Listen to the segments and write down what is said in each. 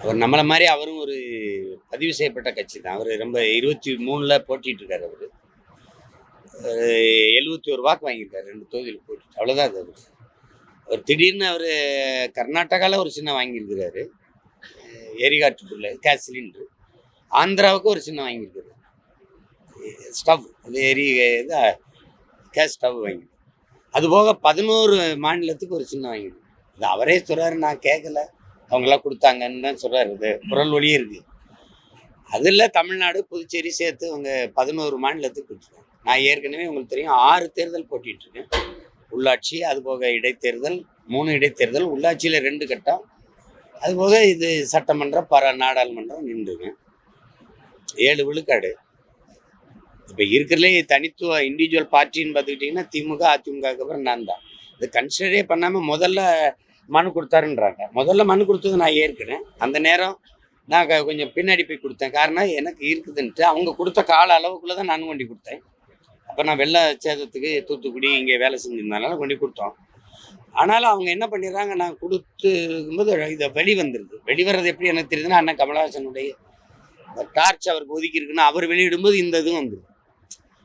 அவர் நம்மளை மாதிரி அவரும் ஒரு பதிவு செய்யப்பட்ட கட்சி தான். அவர் ரொம்ப இருபத்தி மூணில் போட்டிகிட்டு இருக்கார் அவர். எழுபத்தி ஒரு வாக்கு வாங்கியிருக்காரு ரெண்டு தொகுதியில் போட்டு அவ்வளோதான் அது அவர். அவர் திடீர்னு அவர் கர்நாடகாவில் ஒரு சின்ன வாங்கியிருக்கிறாரு. எரிகாட்டுக்குள்ள கேஸ் சிலிண்ட்ரு. ஆந்திராவுக்கு ஒரு சின்ன வாங்கியிருக்காரு ஸ்டவ் அது எரி இதாக கேஸ் ஸ்டவ் வாங்கி அது போக பதினோரு மாநிலத்துக்கு ஒரு சின்ன வாங்கிடுது இது அவரே சொல்கிறாரு நான் கேட்கல அவங்களாம் கொடுத்தாங்கன்னு தான் சொல்கிறாரு இது குரல் ஒளியே இருக்குது அதில் தமிழ்நாடு புதுச்சேரி சேர்த்து அவங்க பதினோரு மாநிலத்துக்கு கொடுத்துருக்காங்க நான் ஏற்கனவே உங்களுக்கு தெரியும் ஆறு தேர்தல் போட்டிகிட்ருக்கேன் இருக்கேன் உள்ளாட்சி அதுபோக இடைத்தேர்தல் மூணு இடைத்தேர்தல் உள்ளாட்சியில் ரெண்டு கட்டம். அதுபோக இது சட்டமன்றம் பர நாடாளுமன்றம் நின்றுருக்கேன் ஏழு விழுக்காடு. இப்போ இருக்கிறதுலே தனித்துவ இண்டிவிஜுவல் பார்ட்டின்னு பார்த்துக்கிட்டிங்கன்னா திமுக அதிமுகவுக்கு அப்புறம் நான் தான் இது கன்சிடரே பண்ணாமல் முதல்ல மனு கொடுத்தாருன்றாங்க. முதல்ல மனு கொடுத்தது நான் ஏற்கிறேன் அந்த நேரம் நான் க- கொஞ்சம் பின்னாடி போய் கொடுத்தேன். காரணம் எனக்கு இருக்குதுன்ட்டு அவங்க கொடுத்த கால அளவுக்குள்ளே தான் நான் கொண்டு கொடுத்தேன். அப்போ நான் வெள்ள சேதத்துக்கு தூத்துக்குடி இங்கே வேலை செஞ்சிருந்தனால கொண்டு கொடுத்தோம். ஆனாலும் அவங்க என்ன பண்ணிடுறாங்க நான் கொடுத்தும்போது இதை வெளி வந்துடுது வெளிவரது எப்படி எனக்கு தெரியுதுன்னா அண்ணன் கமலஹாசனுடைய டார்ச் அவருக்கு ஒதுக்கி இருக்குன்னா அவர் வெளியிடும்போது இந்த இதுவும் வந்துடும்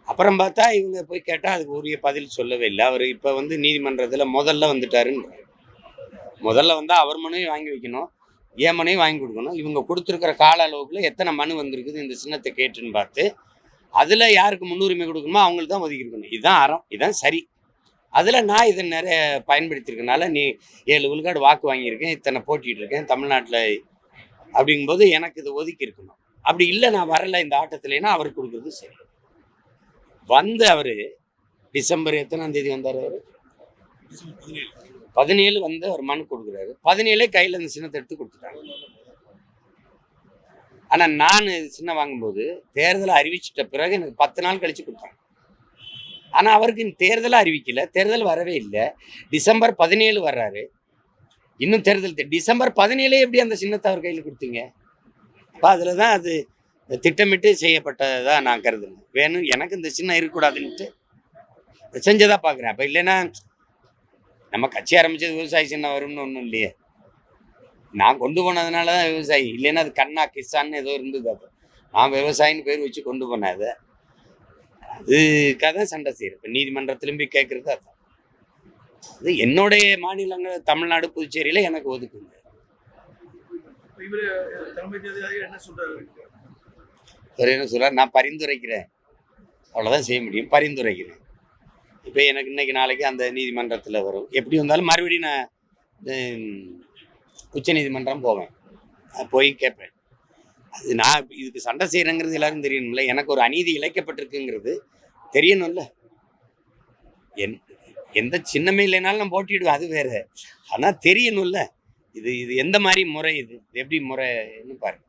அப்புறம் பார்த்தா இவங்க போய் கேட்டால் அதுக்கு உரிய பதில் சொல்லவே இல்லை. அவர் இப்போ வந்து நீதிமன்றத்தில் முதல்ல வந்துட்டாருன்னு முதல்ல வந்து அவர் மனுவையும் வாங்கி வைக்கணும் என் மனுவையும் வாங்கி கொடுக்கணும். இவங்க கொடுத்துருக்கிற கால அளவுக்குள்ள எத்தனை மனு வந்திருக்குது இந்த சின்னத்தை கேட்டுன்னு பார்த்து அதில் யாருக்கு முன்னுரிமை கொடுக்கணுமோ அவங்களுக்கு தான் ஒதுக்கி இருக்கணும். இதுதான் அறம் இதுதான் சரி. அதில் நான் இதை நிறைய பயன்படுத்தியிருக்கனால நீ ஏழு விழுக்காடு வாக்கு வாங்கியிருக்கேன் இத்தனை போட்டிகிட்டு இருக்கேன் தமிழ்நாட்டில் அப்படிங்கும்போது எனக்கு இதை ஒதுக்கி இருக்கணும். அப்படி இல்லை நான் வரல இந்த ஆட்டத்துலனா அவருக்கு கொடுக்குறது சரி. வந்து அவர் டிசம்பர் எத்தனாம் தேதி வந்தார் அவர்? பதினேழு வந்து அவர் மனு கொடுக்குறாரு. பதினேழே கையில் இந்த சின்னத்தை எடுத்து கொடுத்துட்டாங்க. ஆனால் நான் சின்ன வாங்கும்போது தேர்தலை அறிவிச்சிட்ட பிறகு எனக்கு பத்து நாள் கழித்து கொடுத்தாங்க. ஆனால் அவருக்கு தேர்தலை அறிவிக்கல. தேர்தல் வரவே இல்லை. டிசம்பர் பதினேழு வர்றாரு. இன்னும் தேர்தல் தெ- டிசம்பர் பதினேழே எப்படி அந்த சின்னத்தை அவர் கையில் கொடுத்தீங்க? அப்போ அதில் தான் அது திட்டமிட்டு செய்யப்பட்டதாக நான் கருதுனேன் வேணும் எனக்கு இந்த சின்னம் இருக்கக்கூடாதுன்ட்டு. செஞ்சதாக பார்க்குறேன் அப்போ இல்லைன்னா நம்ம கட்சி ஆரம்பிச்சது விவசாயி சின்னம் வரும்னு ஒன்றும் இல்லையே. நான் கொண்டு போனதுனால தான் விவசாயி. இல்லைன்னா அது கண்ணா கிசான்னு ஏதோ இருந்தது அப்போ நான் விவசாயின்னு பேர் வச்சு கொண்டு போனேன் அதை. அதுக்காக தான் சண்டை செய்கிறேன் இப்போ நீதிமன்றத்திலும் போய் கேட்குறது அதான். அது என்னுடைய மாநிலங்கள் தமிழ்நாடு புதுச்சேரியில் எனக்கு ஒதுக்குங்க. இவரு என்ன சொல்றார்? நான் பரிந்துரைக்கிறேன். அவ்வளோதான் செய்ய முடியும். பரிந்துரைக்கிறேன். இப்போ எனக்கு இன்னைக்கு நாளைக்கு அந்த நீதிமன்றத்தில் வரும். எப்படி வந்தாலும் மறுபடியும் நான் உச்ச நீதிமன்றம் போவேன். போய் கேட்பேன். அது நான் இதுக்கு சண்டை செய்கிறேங்கிறது எல்லாரும் தெரியணும்ல. எனக்கு ஒரு அநீதி இழைக்கப்பட்டிருக்குங்கிறது தெரியணும்ல. என் எந்த சின்னமே இல்லைனாலும் நான் போட்டிடுவேன் அது வேற. ஆனால் தெரியணும்ல. இது இது எந்த மாதிரி முறை இது? இது எப்படி முறைன்னு பாருங்க.